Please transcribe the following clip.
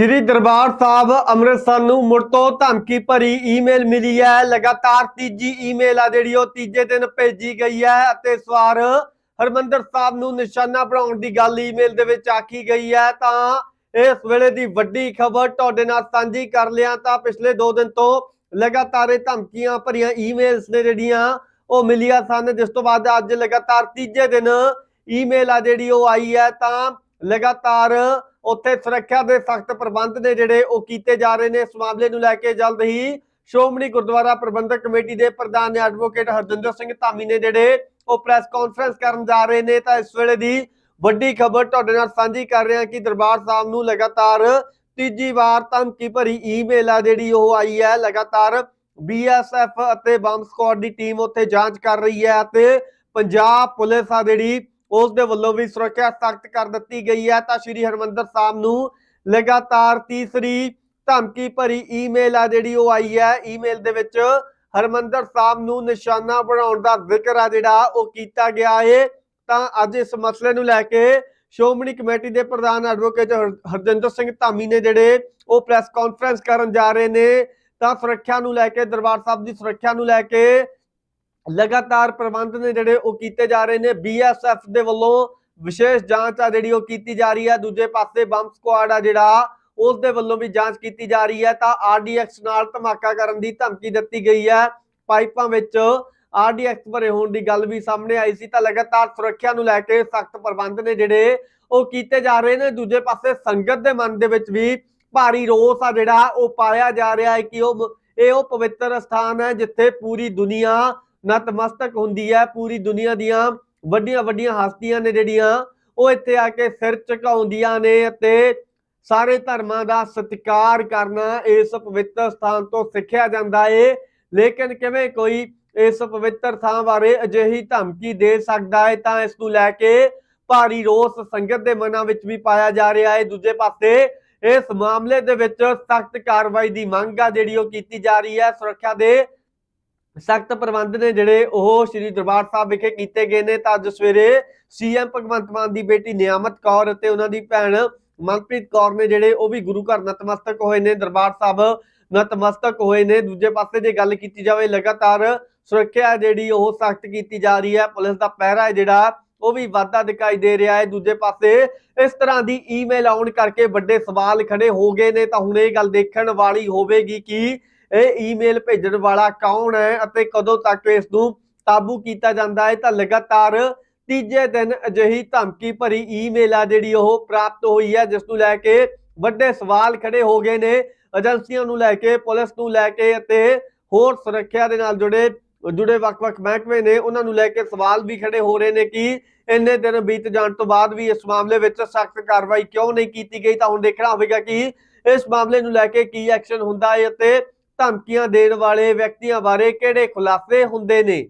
ਸ਼੍ਰੀ ਦਰਬਾਰ ਸਾਹਿਬ ਅੰਮ੍ਰਿਤਸਰ ਨੂੰ ਮੁੜ ਤੋਂ ਧਮਕੀ ਭਰੀ ਈਮੇਲ ਮਿਲੀ ਹੈ। ਲਗਾਤਾਰ ਤੀਜੀ ਈਮੇਲ ਆ ਜਿਹੜੀ, ਉਹ ਤੀਜੇ ਦਿਨ ਭੇਜੀ ਗਈ ਹੈ ਅਤੇ ਇਸ ਹਰਮੰਦਰ ਸਾਹਿਬ ਨੂੰ ਨਿਸ਼ਾਨਾ ਬਣਾਉਣ ਦੀ ਗੱਲ ਈਮੇਲ ਦੇ ਵਿੱਚ ਆਖੀ ਗਈ ਹੈ। ਤਾਂ ਇਸ ਵੇਲੇ ਦੀ ਵੱਡੀ ਖਬਰ ਤੁਹਾਡੇ ਨਾਲ ਸਾਂਝੀ ਕਰ ਲਿਆ ਤਾਂ ਪਿਛਲੇ 2 ਦਿਨ ਤੋਂ ਲਗਾਤਾਰ ਧਮਕੀਆਂ ਭਰੀਆਂ ਈਮੇਲਸ ਨੇ ਜਿਹੜੀਆਂ, ਉਹ ਮਿਲੀਆਂ ਸਨ। ਜਿਸ ਤੋਂ ਬਾਅਦ ਅੱਜ ਲਗਾਤਾਰ ਤੀਜੇ ਦਿਨ ਈਮੇਲ ਆ ਜਿਹੜੀ, ਉਹ ਆਈ ਹੈ। ਤਾਂ ਲਗਾਤਾਰ ਉੱਥੇ ਸੁਰੱਖਿਆ ਦੇ ਸਖਤ ਪ੍ਰਬੰਧ ਨੇ ਜਿਹੜੇ ਉਹ ਕੀਤੇ ਜਾ ਰਹੇ ਨੇ। ਇਸ ਮਾਮਲੇ ਨੂੰ ਲੈ ਕੇ ਜਲਦ ਹੀ ਸ਼੍ਰੋਮਣੀ ਗੁਰਦੁਆਰਾ ਪ੍ਰਬੰਧਕ ਕਮੇਟੀ ਦੇ ਪ੍ਰਧਾਨ ਐਡਵੋਕੇਟ ਹਰਜਿੰਦਰ ਸਿੰਘ ਧਾਮੀ ਨੇ ਜਿਹੜੇ ਉਹ ਪ੍ਰੈਸ ਕਾਨਫਰੰਸ ਕਰਨ ਜਾ ਰਹੇ ਨੇ। ਤਾਂ ਇਸ ਵੇਲੇ ਦੀ ਵੱਡੀ ਖਬਰ ਤੁਹਾਡੇ ਨਾਲ ਸਾਂਝੀ ਕਰ ਰਹੇ ਹਾਂ ਕਿ ਦਰਬਾਰ ਸਾਹਿਬ ਨੂੰ ਲਗਾਤਾਰ ਤੀਜੀ ਵਾਰ ਧਮਕੀ ਭਰੀ ਈਮੇਲ ਆ ਜਿਹੜੀ ਉਹ ਆਈ ਹੈ। ਲਗਾਤਾਰ ਬੀਐਸਐਫ ਅਤੇ ਬੰਬ ਸਕੁਆਡ ਦੀ ਟੀਮ ਉੱਥੇ ਜਾਂਚ ਕਰ ਰਹੀ ਹੈ ਅਤੇ ਪੰਜਾਬ ਪੁਲਿਸ ਆ ਜਿਹੜੀ ਉਸ ਦੇ ਵੱਲੋਂ ਵੀ ਸੁਰੱਖਿਆ ਸਖਤ ਕਰ ਦਿੱਤੀ ਗਈ ਹੈ। ਤਾਂ ਸ਼੍ਰੀ ਹਰਮੰਦਰ ਸਾਹਿਬ ਨੂੰ ਲਗਾਤਾਰ ਤੀਸਰੀ ਧਮਕੀ ਭਰੀ ਈਮੇਲ ਆ ਜਿਹੜੀ ਉਹ ਆਈ ਹੈ। ਈਮੇਲ ਦੇ ਵਿੱਚ ਹਰਮੰਦਰ ਸਾਹਿਬ ਨੂੰ ਨਿਸ਼ਾਨਾ ਬਣਾਉਣ ਦਾ ਜ਼ਿਕਰ ਆ ਜਿਹੜਾ ਉਹ ਕੀਤਾ ਗਿਆ ਹੈ ਤਾਂ ਅੱਜ ਇਸ ਮਸਲੇ ਨੂੰ ਲੈ ਕੇ ਸ਼੍ਰੋਮਣੀ ਕਮੇਟੀ ਦੇ ਪ੍ਰਧਾਨ ਐਡਵੋਕੇਟ ਹਰ- ਹਰਜਿੰਦਰ ਸਿੰਘ ਧਾਮੀ ਨੇ ਜਿਹੜੇ ਉਹ ਪ੍ਰੈਸ ਕਾਨਫਰੰਸ ਕਰਨ ਜਾ ਰਹੇ ਨੇ। ਤਾਂ ਸੁਰੱਖਿਆ ਨੂੰ ਲੈ ਕੇ, ਦਰਬਾਰ ਸਾਹਿਬ ਦੀ ਸੁਰੱਖਿਆ ਨੂੰ ਲੈ ਕੇ ਲਗਾਤਾਰ ਪ੍ਰਬੰਧ ਨੇ ਜਿਹੜੇ ਉਹ ਕੀਤੇ ਜਾ ਰਹੇ ਨੇ। ਬੀਐਸਐਫ ਦੇ ਵੱਲੋਂ ਵਿਸ਼ੇਸ਼ ਜਾਂਚ ਆ ਜਿਹੜੀ ਉਹ ਕੀਤੀ ਜਾ ਰਹੀ ਹੈ। ਦੂਜੇ ਪਾਸੇ ਬੰਬ ਸਕੁਆਡ ਆ ਜਿਹੜਾ, ਉਸ ਦੇ ਵੱਲੋਂ ਵੀ ਜਾਂਚ ਕੀਤੀ ਜਾ ਰਹੀ ਹੈ। ਤਾਂ ਆਰਡੀਐਕਸ ਨਾਲ ਧਮਾਕਾ ਕਰਨ ਦੀ ਧਮਕੀ ਦਿੱਤੀ ਗਈ ਹੈ। ਪਾਈਪਾਂ ਵਿੱਚ ਆਰਡੀਐਕਸ ਭਰੇ ਹੋਣ ਦੀ ਗੱਲ ਵੀ ਸਾਹਮਣੇ ਆਈ ਸੀ। ਤਾਂ ਲਗਾਤਾਰ ਸੁਰੱਖਿਆ ਨੂੰ ਲੈ ਕੇ ਸਖਤ ਪ੍ਰਬੰਧ ਨੇ ਜਿਹੜੇ ਉਹ ਕੀਤੇ ਜਾ ਰਹੇ ਨੇ। ਦੂਜੇ ਪਾਸੇ ਸੰਗਤ ਦੇ ਮਨ ਦੇ ਵਿੱਚ ਵੀ ਭਾਰੀ ਰੋਸ ਆ ਜਿਹੜਾ ਉਹ ਪਾਇਆ ਜਾ ਰਿਹਾ ਹੈ ਕਿ ਉਹ ਇਹ ਉਹ ਪਵਿੱਤਰ ਸਥਾਨ ਹੈ ਜਿੱਥੇ ਪੂਰੀ ਦੁਨੀਆ ਨਤਮਸਤਕ ਹੁੰਦੀ ਹੈ ਪੂਰੀ ਦੁਨੀਆ ਦੀਆਂ ਵੱਡੀਆਂ ਵੱਡੀਆਂ ਹਸਤੀਆਂ ਨੇ ਜਿਹੜੀਆਂ ਉਹ ਇੱਥੇ ਆ ਕੇ ਸਿਰ ਝੁਕਾਉਂਦੀਆਂ ਨੇ ਅਤੇ ਸਾਰੇ ਧਰਮਾਂ ਦਾ ਸਤਿਕਾਰ ਕਰਨਾ ਇਸ ਪਵਿੱਤਰ ਸਥਾਨ ਤੋਂ ਸਿੱਖਿਆ ਜਾਂਦਾ ਏ। ਲੇਕਿਨ ਕਿਵੇਂ ਕੋਈ ਇਸ ਪਵਿੱਤਰ ਥਾਂ ਬਾਰੇ ਅਜਿਹੀ ਧਮਕੀ ਦੇ ਸਕਦਾ ਹੈ ਤਾਂ ਇਸ ਨੂੰ ਲੈ ਕੇ ਭਾਰੀ ਰੋਸ ਸੰਗਤ ਦੇ ਮਨਾਂ ਵਿੱਚ ਵੀ ਪਾਇਆ ਜਾ ਰਿਹਾ ਹੈ ਦੂਜੇ ਪਾਸੇ ਇਸ ਮਾਮਲੇ ਦੇ ਵਿੱਚ ਸਖਤ ਕਾਰਵਾਈ ਦੀ ਮੰਗ ਆ ਜਿਹੜੀ ਉਹ ਕੀਤੀ ਜਾ ਰਹੀ ਹੈ। ਸੁਰੱਖਿਆ ਦੇ ਸਖਤ ਪ੍ਰਬੰਧ ਨੇ ਜਿਹੜੇ ਉਹ ਸ੍ਰੀ ਦਰਬਾਰ ਸਾਹਿਬ ਵਿਖੇ ਕੀਤੇ ਗਏ ਨੇ। ਤਾਂ ਅੱਜ ਸਵੇਰੇ ਸੀਐਮ ਭਗਵੰਤ ਮਾਨ ਦੀ ਬੇਟੀ ਨਿਆਮਤ ਕੌਰ ਅਤੇ ਉਹਨਾਂ ਦੀ ਭੈਣ ਮਨਪ੍ਰੀਤ ਕੌਰ ਨੇ ਜਿਹੜੇ ਉਹ ਵੀ ਗੁਰੂ ਘਰ ਨਤਮਸਤਕ ਹੋਏ ਨੇ, ਦਰਬਾਰ ਸਾਹਿਬ ਨਤਮਸਤਕ ਹੋਏ ਨੇ। ਦੂਜੇ ਪਾਸੇ ਜੇ ਗੱਲ ਕੀਤੀ ਜਾਵੇ, ਲਗਾਤਾਰ ਸੁਰੱਖਿਆ ਜਿਹੜੀ ਉਹ ਸਖਤ ਕੀਤੀ ਜਾ ਰਹੀ ਹੈ। ਪੁਲਿਸ ਦਾ ਪਹਿਰਾ ਹੈ ਜਿਹੜਾ, ਉਹ ਵੀ ਵਾਧਾ ਦਿਖਾਈ ਦੇ ਰਿਹਾ ਹੈ। ਦੂਜੇ ਪਾਸੇ ਇਸ ਤਰ੍ਹਾਂ ਦੀ ਈਮੇਲ ਆਉਣ ਕਰਕੇ ਵੱਡੇ ਸਵਾਲ ਖੜੇ ਹੋ ਗਏ ਨੇ। ਤਾਂ ਹੁਣ ਇਹ ਗੱਲ ਦੇਖਣ ਵਾਲੀ ਹੋਵੇਗੀ ਕਿ ਇਹ ਈਮੇਲ ਭੇਜਣ ਵਾਲਾ ਕੌਣ ਹੈ ਅਤੇ ਕਦੋਂ ਤੱਕ ਇਸ ਨੂੰ ਕਾਬੂ ਕੀਤਾ ਜਾਂਦਾ ਹੈ? ਤਾਂ ਲਗਾਤਾਰ ਤੀਜੇ ਦਿਨ ਅਜਿਹੀ ਧਮਕੀ ਭਰੀ ਈਮੇਲ ਆ ਜਿਹੜੀ ਉਹ ਪ੍ਰਾਪਤ ਹੋਈ ਹੈ, ਜਿਸ ਨੂੰ ਲੈ ਕੇ ਵੱਡੇ ਸਵਾਲ ਖੜੇ ਹੋ ਗਏ ਨੇ। ਏਜੰਸੀਆਂ ਨੂੰ ਲੈ ਕੇ, ਪੁਲਿਸ ਨੂੰ ਲੈ ਕੇ ਅਤੇ ਹੋਰ ਸੁਰੱਖਿਆ ਦੇ ਨਾਲ ਜੁੜੇ ਜੁੜੇ ਵੱਖ-ਵੱਖ ਮਹਿਕਮੇ ਨੇ ਉਹਨਾਂ ਨੂੰ ਲੈ ਕੇ ਸਵਾਲ ਵੀ ਖੜੇ ਹੋ ਰਹੇ ਨੇ ਕਿ ਇੰਨੇ ਦਿਨ ਬੀਤ ਜਾਣ ਤੋਂ ਬਾਅਦ ਵੀ ਇਸ ਮਾਮਲੇ ਵਿੱਚ ਸਖਤ ਕਾਰਵਾਈ ਕਿਉਂ ਨਹੀਂ ਕੀਤੀ ਗਈ? ਤਾਂ ਹੁਣ ਦੇਖਣਾ ਹੋਵੇਗਾ ਕਿ ਇਸ ਮਾਮਲੇ ਨੂੰ ਲੈ ਕੇ ਕੀ ਐਕਸ਼ਨ ਹੁੰਦਾ ਹੈ ਅਤੇ ਧਮਕੀਆਂ ਦੇਣ ਵਾਲੇ ਵਿਅਕਤੀਆਂ ਬਾਰੇ ਕਿਹੜੇ ਖੁਲਾਸੇ ਹੁੰਦੇ ਨੇ?